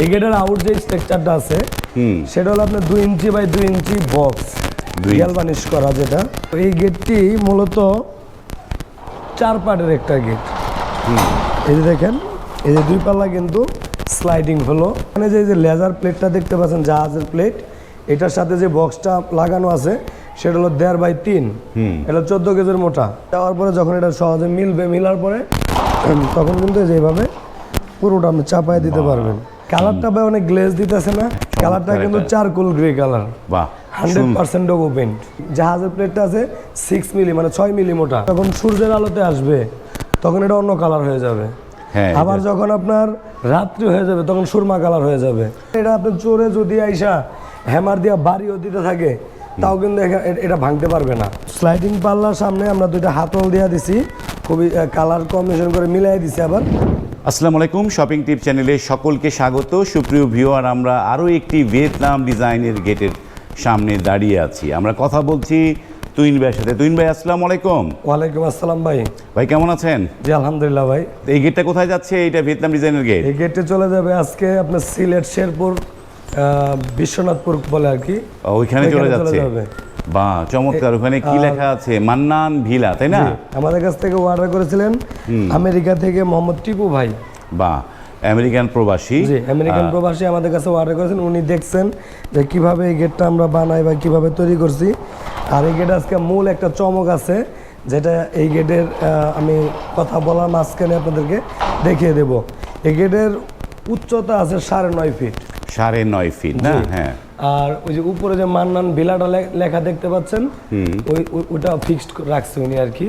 এই গেটের আউট যে স্ট্রাকচারটা আছে সেটা হলো আপনার দুই ইঞ্চি বাই দুই ইঞ্চি বক্স রিয়াল বানিশ করা যেটা। এই গেটটি মূলত চার পার্টের একটা গেট। এই যে দেখেন এই যে দুই পাল্লা কিন্তু স্লাইডিং হলো। এখানে যে এই যে লেজার প্লেটটা দেখতে পাচ্ছেন জাহাজের প্লেট এটার সাথে যে বক্সটা লাগানো আছে সেটা হলো দেড় বাই তিন। এটা চোদ্দ কেজির মোটা। দেওয়ার পরে যখন এটা সহজে মিলবে মিলার পরে তখন কিন্তু এই যে এইভাবে পুরোটা আপনি চাপায় দিতে পারবেন। কালারটা ভাই অনেক গ্লেজ দিতেছে না। কালারটা কিন্তু চারকোল গ্রে কালার বাহ হান্ড্রেড পার্সেন্ট ওপেন জাহাজের প্লেটটা আছে সিক্স মিলি মানে ছয় মিলি মোটা। যখন সূর্যের আলোতে আসবে তখন এটা অন্য কালার হয়ে যাবে। হ্যাঁ আবার যখন আপনার রাত্রি হয়ে যাবে তখন সুরমা কালার হয়ে যাবে। এটা আপনার চোরে যদি আইসা হ্যামার দিয়া বাড়িও দিতে থাকে তাও কিন্তু এটা ভাঙতে পারবে না। স্লাইডিং পাল্লার সামনে আমরা দুইটা হাতল দিয়া দিছি। খুবই কালার কম্বিনেশন করে মিলাই দিছি আবার। আসসালামু আলাইকুম শপিং টিপ চ্যানেলে সকলকে স্বাগত। সুপ্রিয় ভিউয়ার আমরা আরও একটি ভিয়েতনাম ডিজাইনের গেটের সামনে দাঁড়িয়ে আছি। আমরা কথা বলছি তুইন ভাইয়ের সাথে। তুইন ভাই আসসালামু আলাইকুম। ওয়ালাইকুম আসসালাম ভাই। ভাই কেমন আছেন? জি আলহামদুলিল্লাহ ভাই। এই গেটটা কোথায় যাচ্ছে? এইটা ভিয়েতনাম ডিজাইনের গেট। এই গেটে চলে যাবে আজকে আপনার সিলেট শেরপুর বিশ্বনাথপুর বলে আর কি। ওইখানে চলে যাচ্ছে। বাহ চমৎকার ওখানে কি লেখা আছে? মান্নান ভিলা তাই না? আমাদের কাছ থেকে অর্ডার করেছিলেন আমেরিকা থেকে মোহাম্মদ টিপু ভাই। বাহ আমেরিকান প্রবাসী। জি আমেরিকান প্রবাসী আমাদের কাছে অর্ডার করেছেন উনি দেখছেন যে কীভাবে এই গেটটা আমরা বানাই বা কীভাবে তৈরি করছি। আর এই গেট আজকে মূল একটা চমক আছে যেটা এই গেটের আমি কথা বলার মাঝখানে আপনাদেরকে দেখিয়ে দেব। এই গেটের উচ্চতা আছে সাড়ে নয় ফিট সাড়ে নয় ফিট না? হ্যাঁ। আর ওই যে উপরে যে মান্নান ভিলাটা লেখা দেখতে পাচ্ছেন ওই ওটা ফিক্সড রাখছে উনি আর কি।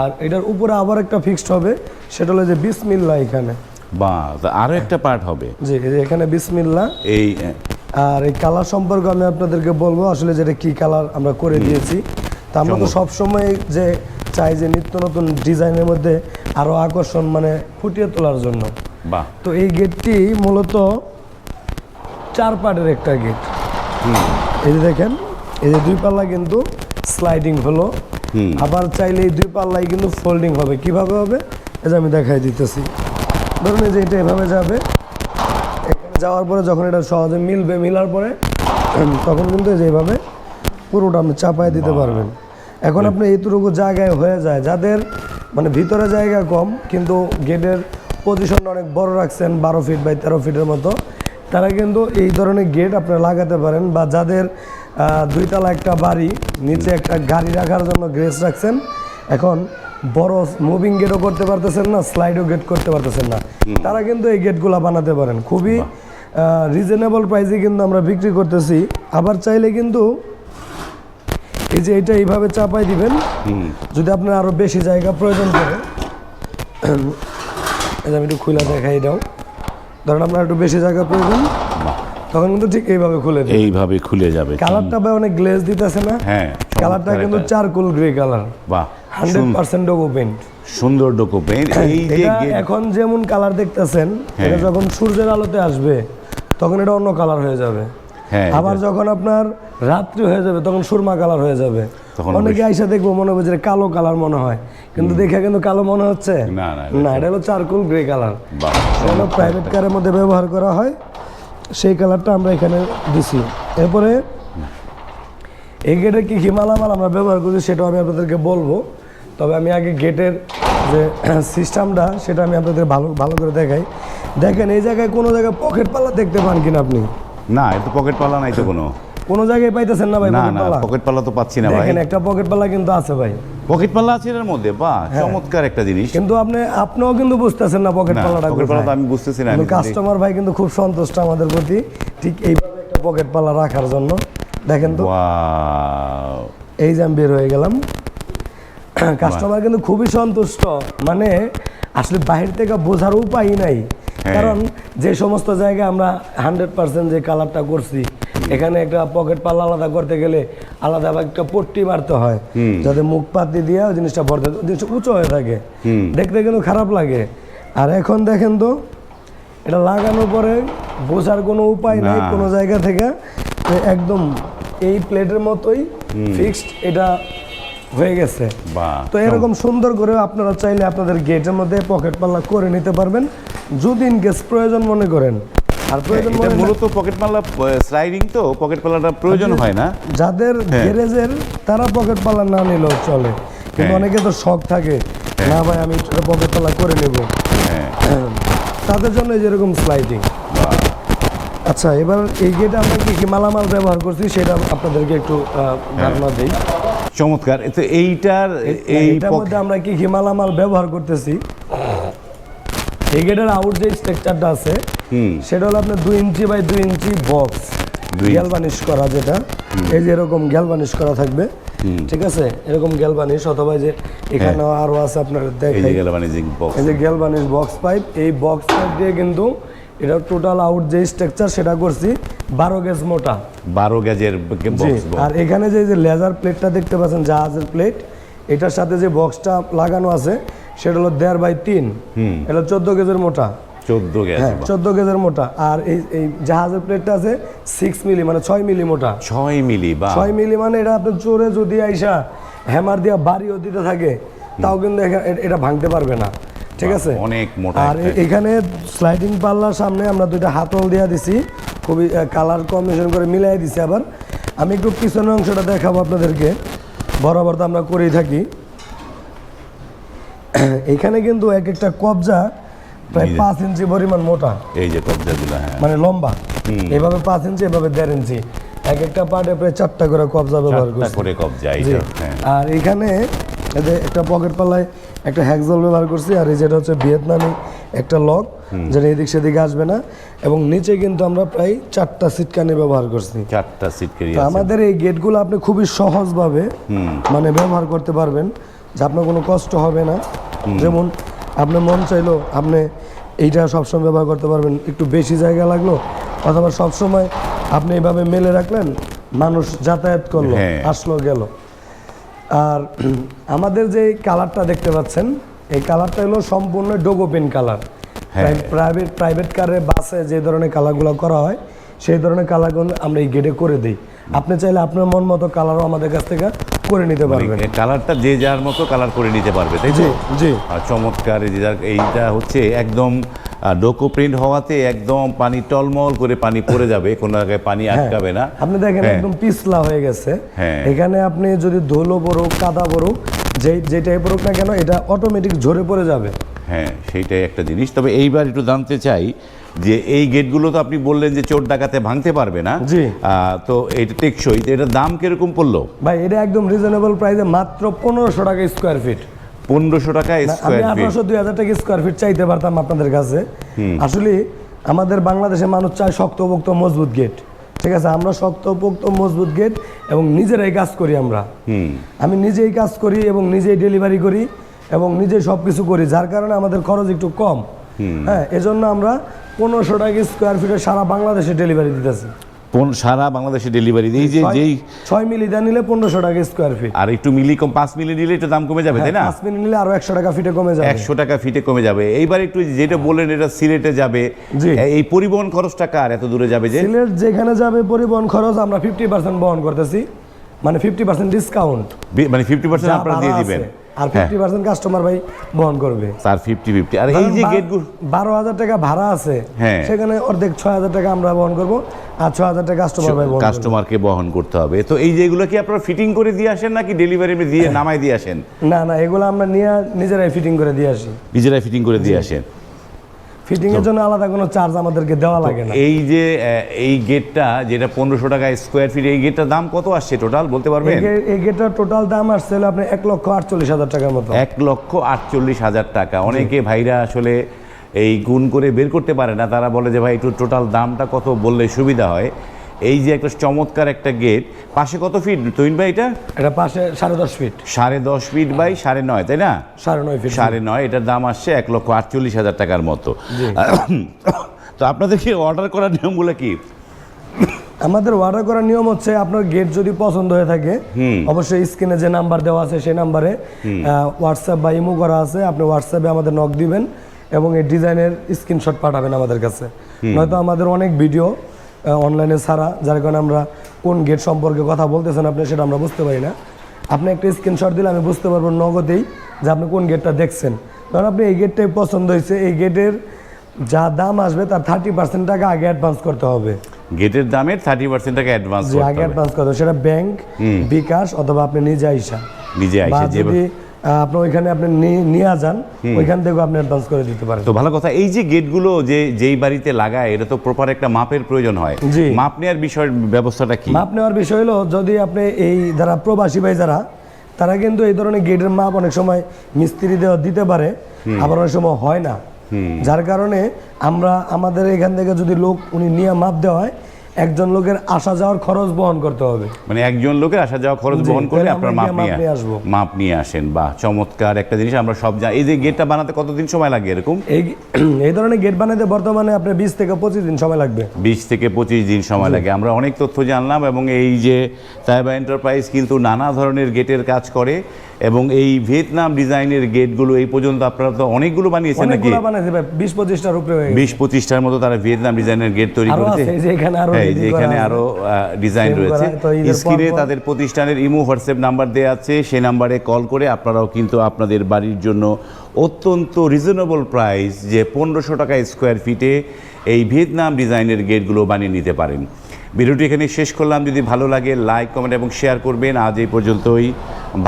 আর এটার উপরে আবার একটা ফিক্সড হবে সেটা হলো যে বিসমিল্লা এখানে। বাহ আরও একটা পার্ট হবে। জি এখানে বিসমিল্লা এই আর এই কালার সম্পর্কে আমি আপনাদেরকে বলব আসলে যেটা কি কালার আমরা করে দিয়েছি তা আমরা তো সবসময় যে চাই যে নিত্য নতুন ডিজাইনের মধ্যে আরও আকর্ষণ মানে ফুটিয়ে তোলার জন্য। বাহ। তো এই গেটটি মূলত চার পার্টের একটা গেট। এই যে দেখেন এই যে দুই পাল্লা কিন্তু স্লাইডিং হলো। আবার চাইলে এই দুই পাল্লাই কিন্তু ফোল্ডিং হবে। কীভাবে হবে? যে আমি দেখাই দিতেছি। ধরুন যে এটা এভাবে যাবে। এখানে যাওয়ার পরে যখন এটা সহজে মিলবে মিলার পরে তখন কিন্তু এই যে এইভাবে পুরোটা আপনি চাপায় দিতে পারবেন। এখন আপনি এইটুকু জায়গায় হয়ে যায়। যাদের মানে ভিতরে জায়গা কম কিন্তু গেটের পজিশন অনেক বড় রাখছেন বারো ফিট বাই তেরো ফিটের মতো তারা কিন্তু এই ধরনের গেট আপনারা লাগাতে পারেন বা যাদের দুইতলা একটা বাড়ি নিচে একটা গাড়ি রাখার জন্য গ্রেস রাখছেন এখন বড় মুভিং গেটও করতে পারতেছেন না স্লাইডও গেট করতে পারতেছেন না। তারা কিন্তু এই গেটগুলো বানাতে পারেন। খুবই রিজনেবল প্রাইসে কিন্তু আমরা বিক্রি করতেছি। আবার চাইলে কিন্তু এই যে এটা এইভাবে চাপাই দিবেন। যদি আপনার আরও বেশি জায়গা প্রয়োজন পড়ে। যে আমি একটু খুলে দেখাই এটাও। ধরেন আপনার একটু বেশি জায়গা প্রয়োজন তখন কিন্তু ঠিক এইভাবে খুলে দেবে এইভাবে খুলে যাবে। কালারটা ভাই অনেক গ্লেজ দিতেছে না? হ্যাঁ কালারটা কিন্তু চারকোল গ্রে কালার বাহ হান্ড্রেড পার্সেন্ট পার্সেন্ট পেন্ট সুন্দর ডকুমেন্ট এই যে এখন যেমন কালার দেখতেছেন হ্যাঁ। এটা যখন সূর্যের আলোতে আসবে তখন এটা অন্য কালার হয়ে যাবে। হ্যাঁ আবার যখন আপনার রাত্রি হয়ে যাবে তখন সুরমা কালার হয়ে যাবে। অনেকে আইসা দেখব মনে হবে যে কালো কালার মনে হয়। কিন্তু দেখে কিন্তু কালো মনে হচ্ছে? না, এটা হলো চারকোল গ্রে কালার। এটা প্রাইভেট কারের মধ্যে ব্যবহার করা হয়। সেই কালারটা আমরা এখানে দিছি। এরপরে এই গেটের কি কি মালামাল আমরা ব্যবহার করছি সেটাও আমি আপনাদেরকে বলব। তবে আমি আগে গেটের যে সিস্টেমটা সেটা আমি আপনাদের ভালো ভালো করে দেখাই। দেখেন এই জায়গায় কোনো জায়গায় পকেট পাল্লা দেখতে পান কিনা আপনি? না এটা পকেট পাল্লা নাই তো কোনো। কোনো জায়গায় পাইতেছেন না ভাই না না পকেট পাল্লা তো পাচ্ছি না ভাই। দেখেন একটা পকেট পাল্লা কিন্তু আছে ভাই। পকেট পাল্লা আছে এর মধ্যে বাহ চমৎকার একটা জিনিস। কিন্তু আপনি আপনিও কিন্তু বুঝতেছেন না পকেট না পাল্লাটা পকেট পাল্লা তো আমি বুঝতেছি না আমি কাস্টমার ভাই কিন্তু খুব সন্তুষ্ট আমাদের প্রতি ঠিক এইভাবে একটা পকেট পাল্লা রাখার জন্য। দেখেন তো! এই যে আমি বের হয়ে গেলাম। কাস্টমার কিন্তু খুবই সন্তুষ্ট। মানে আসলে বাহির থেকে বোঝার উপায় নাই। হ্যাঁ। কারণ যে সমস্ত জায়গায় আমরা হান্ড্রেড পার্সেন্ট যে কালারটা করছি এখানে একটা পকেট পাল্লা আলাদা করতে গেলে আলাদা একটা পট্টি মারতে হয় যাতে মুখ পাতি দিয়ে ওই জিনিসটা ভরতে জিনিসটা উঁচু হয়ে থাকে। দেখতে কিন্তু খারাপ লাগে। আর এখন দেখেন তো এটা লাগানোর পরে বোঝার কোনো উপায় নাই। কোনো জায়গা থেকে। একদম এই প্লেটের মতোই ফিক্সড এটা হয়ে গেছে। তো এরকম সুন্দর করে আপনারা চাইলে আপনাদের গেটের মধ্যে পকেট পাল্লা করে নিতে পারবেন। যদি কেস প্রয়োজন মনে করেন। আর প্রয়োজন এটা মনে মূলত পকেট পাল্লা স্লাইডিং তো পকেট পাল্লাটা প্রয়োজন হয় না। যাদের হ্যাঁ। গ্যারেজের তারা পকেট পাল্লা না নিলেও চলে। কিন্তু হ্যাঁ। অনেকে তো শখ থাকে না ভাই আমি পকেট পাল্লা করে নেব। হ্যাঁ। তাদের জন্য যেরকম স্লাইডিং। আচ্ছা এবার এই গেটে আমরা কি কি মালামাল ব্যবহার করছি সেটা আপনাদেরকে একটু ধারণা দিই। চমৎকার। তো এইটার এই মধ্যে আমরা কি কি মালামাল ব্যবহার করতেছি? গেটের আউট যে স্ট্রাকচারটা আছে সেটা হলো আপনার দুই ইঞ্চি বাই দুই ইঞ্চি বক্স করা যেটা। এই যে এরকম করা থাকবে ঠিক আছে? এরকম অথবা যে এখানে আরও আছে আপনার এই যে এই যে গ্যালবানিশ বক্স পাইপ এই বক্স পাইপ দিয়ে কিন্তু এটা টোটাল আউট যে স্ট্রাকচার সেটা করছি বারো গেজ মোটা। বারো গ্যাজের আর এখানে যে যে লেজার প্লেটটা দেখতে পাচ্ছেন জাহাজের প্লেট এটার সাথে যে বক্সটা লাগানো আছে সেটা হলো দেড় বাই তিন। এটা চোদ্দ গেজের মোটা। চোদ্দ গ্যাজ হ্যাঁ চোদ্দ গেজের মোটা। আর এই এই জাহাজের প্লেটটা আছে সিক্স মিলি মানে ছয় মিলি মোটা। ছয় মিলি বা। ছয় মিলি মানে এটা আপনার জোরে যদি আইসা হ্যামার দিয়া বাড়িও দিতে থাকে তাও কিন্তু এটা ভাঙতে পারবে না। ঠিক আছে? অনেক মোটা আর এখানে স্লাইডিং পাল্লার সামনে আমরা দুইটা হাতল দেওয়া দিছি। খুবই কালার কম্বিনেশন করে মিলাই দিছি আবার। আমি একটু পিছনের অংশটা দেখাবো আপনাদেরকে। বরাবর তো আমরা করেই থাকি। এখানে কিন্তু এক একটা কবজা প্রায় পাঁচ ইঞ্চি পরিমাণ মোটা। এই যে কবজাগুলো হ্যাঁ। মানে লম্বা। এভাবে পাঁচ ইঞ্চি এভাবে দেড় ইঞ্চি। এক একটা পার্টে প্রায় চারটা করে কবজা ব্যবহার করে কবজা হ্যাঁ। আর এখানে যে একটা পকেট পাল্লায় একটা হ্যাকজল ব্যবহার করছি আর এই যেটা হচ্ছে ভিয়েতনামি একটা লক যেটা এদিক সেদিকে আসবে না। এবং নিচে কিন্তু আমরা প্রায় চারটা সিটকানি ব্যবহার করছি। চারটা সিট কেরি তো আছে। আমাদের এই গেটগুলো আপনি খুবই সহজভাবে মানে ব্যবহার করতে পারবেন। যে আপনার কোনো কষ্ট হবে না। যেমন আপনার মন চাইলো আপনি এইটা সবসময় ব্যবহার করতে পারবেন একটু বেশি জায়গা লাগল অথবা সবসময় আপনি এইভাবে মেলে রাখলেন মানুষ যাতায়াত করল হ্যাঁ। আসলো গেল। আর আমাদের যে কালারটা দেখতে পাচ্ছেন এই কালারটা হলো সম্পূর্ণ ডোগোপিন কালার হ্যাঁ। প্রাইভেট প্রাইভেট কারে বাসে যে ধরনের কালারগুলো করা হয় সেই ধরনের কালারগুলো আমরা এই গেটে করে দিই। আপনি চাইলে আপনার মন মতো কালারও আমাদের কাছ থেকে করে নিতে পারবেন। কালারটা যে যার মতো কালার করে নিতে পারবে তাই জি জি। আর চমৎকার যে যার- এইটা হচ্ছে একদম ডোকো প্রিন্ট হওয়াতে একদম পানি টলমল করে পানি পড়ে যাবে কোনো জায়গায় পানি আটকাবে না। আপনি দেখেন হ্যাঁ। একদম পিছলা হয়ে গেছে। হ্যাঁ। এখানে আপনি যদি ধুলো বড় কাদা বড় যে যেটাই পড়ুক না কেন এটা অটোমেটিক ঝরে পড়ে যাবে। হ্যাঁ সেইটাই একটা জিনিস। তবে এইবার একটু জানতে চাই যে এই গেটগুলো তো আপনি বললেন যে চোর ডাকাতে ভাঙতে পারবে না। জি। তো এটা টেকসই। এটার দাম কীরকম পড়ল? ভাই এটা একদম রিজনেবল প্রাইসে মাত্র পনেরোশো টাকা স্কোয়ার ফিট পনেরোশো টাকা স্কোয়ার ফিট আঠারোশো দুই হাজার টাকা স্কোয়ার ফিট চাইতে পারতাম আপনাদের কাছে। আসলে আমাদের বাংলাদেশের মানুষ চায় শক্তপোক্ত মজবুত গেট ঠিক আছে আমরা শক্তপোক্ত মজবুত গেট এবং নিজেরাই কাজ করি আমরা। আমি নিজেই কাজ করি এবং নিজেই ডেলিভারি করি। এবং নিজে সব কিছু করি যার কারণে আমাদের খরচ একটু কম। হ্যাঁ এজন্য আমরা পনেরোশো টাকা স্কোয়ার ফিটে সারা বাংলাদেশে ডেলিভারি দিতেছি। সারা বাংলাদেশে ডেলিভারি এই যে যেই ছয় মিলি দেওয়া নিলে পনেরোশো টাকা স্কোয়ার ফিট আর একটু মিলি কম পাঁচ মিলি নিলে একটু দাম কমে যাবে তাই না? পাঁচ মিলি নিলে আরও একশো টাকা ফিটে কমে যাবে। একশো টাকা ফিটে কমে যাবে। এইবার একটু যেটা বললেন এটা সিলেটে যাবে। এই পরিবহন খরচটা কার এত দূরে যাবে যে? সিলেট যেখানে যাবে পরিবহন খরচ আমরা ফিফটি পার্সেন্ট বহন করতেছি। মানে ফিফটি পার্সেন্ট ডিসকাউন্ট মানে ফিফটি পার্সেন্ট আপনারা দিয়ে দিবেন। আর হ্যাঁ। ফিফটি পার্সেন্ট কাস্টমার ভাই বহন করবে। স্যার ফিফটি ফিফটি আর এই যে গেটগুলো বারো হাজার টাকা ভাড়া আছে হ্যাঁ। সেখানে অর্ধেক ছয় হাজার টাকা আমরা বহন করব আর ছয় হাজার টাকা কাস্টমার ভাই কাস্টমারকে বহন করতে হবে। তো এই যেগুলো কি আপনারা ফিটিং করে দিয়ে আসেন নাকি ডেলিভারি দিয়ে নামাই দিয়ে আসেন? না না এগুলো আমরা নিয়ে নিজেরাই ফিটিং করে দিয়ে আসি। নিজেরাই ফিটিং করে দিয়ে আসেন। ফিটিং এর জন্য আলাদা কোনো চার্জ আমাদেরকে দেওয়া লাগে না। এই যে এই গেটটা যেটা পনেরোশো টাকা স্কোয়ার ফিট এই গেটটার দাম কত আসছে টোটাল বলতে পারবেন? এই গেটটার টোটাল দাম আসছে আপনি এক লক্ষ আটচল্লিশ হাজার টাকার মতো। এক লক্ষ আটচল্লিশ হাজার টাকা। অনেকে ভাইরা আসলে এই গুণ করে বের করতে পারে না। তারা বলে যে ভাই একটু টোটাল দামটা কত? বললে সুবিধা হয়। এই যে একটা চমৎকার একটা গেট পাশে কত ফিট তুইন ভাই এটা? এটা পাশে সাড়ে দশ ফিট সাড়ে দশ ফিট বাই সাড়ে নয় তাই না? সাড়ে নয় ফিট সাড়ে নয় এটার দাম আসছে এক লক্ষ আটচল্লিশ হাজার টাকার মতো। তো আপনাদেরকে অর্ডার করার নিয়মগুলো কি? আমাদের অর্ডার করার নিয়ম হচ্ছে আপনার গেট যদি পছন্দ হয়ে থাকে অবশ্যই স্ক্রিনে যে নাম্বার দেওয়া আছে সেই নাম্বারে হোয়াটসঅ্যাপ বা ইমো করা আছে আপনি হোয়াটসঅ্যাপে আমাদের নক দিবেন এবং এই ডিজাইনের স্ক্রিনশট পাঠাবেন আমাদের কাছে। নয়তো আমাদের অনেক ভিডিও অনলাইনে ছাড়া যার কারণে আমরা কোন গেট সম্পর্কে কথা বলতেছেন আপনি সেটা আমরা বুঝতে পারি না। আপনি একটা স্ক্রিনশট দিলে আমি বুঝতে পারব নগদেই যে আপনি কোন গেটটা দেখছেন। কারণ আপনি এই গেটটাই পছন্দ হয়েছে এই গেটের যা দাম আসবে তার থার্টি পার্সেন্ট টাকা আগে অ্যাডভান্স করতে হবে। গেটের দামের থার্টি পার্সেন্ট টাকা অ্যাডভান্স যে আগে অ্যাডভান্স করতে হবে। সেটা ব্যাংক বিকাশ অথবা আপনি নিজে আইসা। নিজে আইসা আইসে যে যদি আহ, আপনি ওইখানে আপনি নিয়ে যান ওইখান থেকেও আপনি অ্যাডভান্স করে দিতে পারেন। তো ভালো কথা এই যে গেটগুলো যে যেই বাড়িতে লাগায় এটা তো প্রপার একটা মাপের প্রয়োজন হয়। জি। মাপ নেওয়ার বিষয় ব্যবস্থাটা কি? মাপ নেওয়ার বিষয় হলো যদি আপনি এই যারা প্রবাসী ভাই যারা তারা কিন্তু এই ধরনের গেটের মাপ অনেক সময় মিস্ত্রি দেওয়া দিতে পারে আবার অনেক সময় হয় না। যার কারণে আমরা আমাদের এখান থেকে যদি লোক উনি নিয়ে মাপ দেওয়া হয় একজন লোকের আসা যাওয়ার খরচ বহন করতে হবে। মানে একজন লোকের আসা যাওয়া খরচ বহন করে আপনার মাপ নিয়ে আসব। মাপ নিয়ে আসেন। বা চমৎকার একটা জিনিস আমরা সব জানি এই যে গেটটা বানাতে কতদিন সময় লাগে এরকম? এই এই ধরনের গেট বানাতে বর্তমানে আপনার বিশ থেকে পঁচিশ দিন সময় লাগবে। বিশ থেকে পঁচিশ দিন সময় লাগে। আমরা অনেক তথ্য জানলাম এবং এই যে সাইবা এন্টারপ্রাইজ কিন্তু নানা ধরনের গেটের কাজ করে। এবং এই ভিয়েতনাম ডিজাইনের গেটগুলো এই পর্যন্ত আপনারা তো অনেকগুলো বানিয়েছেন নাকি? বিশ পঁচিশটার উপরে বিশ পঁচিশটার মতো তারা ভিয়েতনাম ডিজাইনের গেট তৈরি করেছে। এখানে আরও হ্যাঁ, ডিজাইন রয়েছে। ঈদের পর স্ক্রিনে তাদের প্রতিষ্ঠানের ইমো হোয়াটসঅ্যাপ নাম্বার দেওয়া আছে সেই নাম্বারে কল করে আপনারাও কিন্তু আপনাদের বাড়ির জন্য অত্যন্ত রিজনেবল প্রাইস যে পনেরোশো টাকা স্কোয়ার ফিটে এই ভিয়েতনাম ডিজাইনের গেটগুলো বানিয়ে নিতে পারেন। ভিডিওটি এখানে শেষ করলাম। যদি ভালো লাগে লাইক কমেন্ট এবং শেয়ার করবেন। আজ এই পর্যন্তই।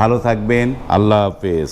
ভালো থাকবেন। আল্লাহ হাফেজ।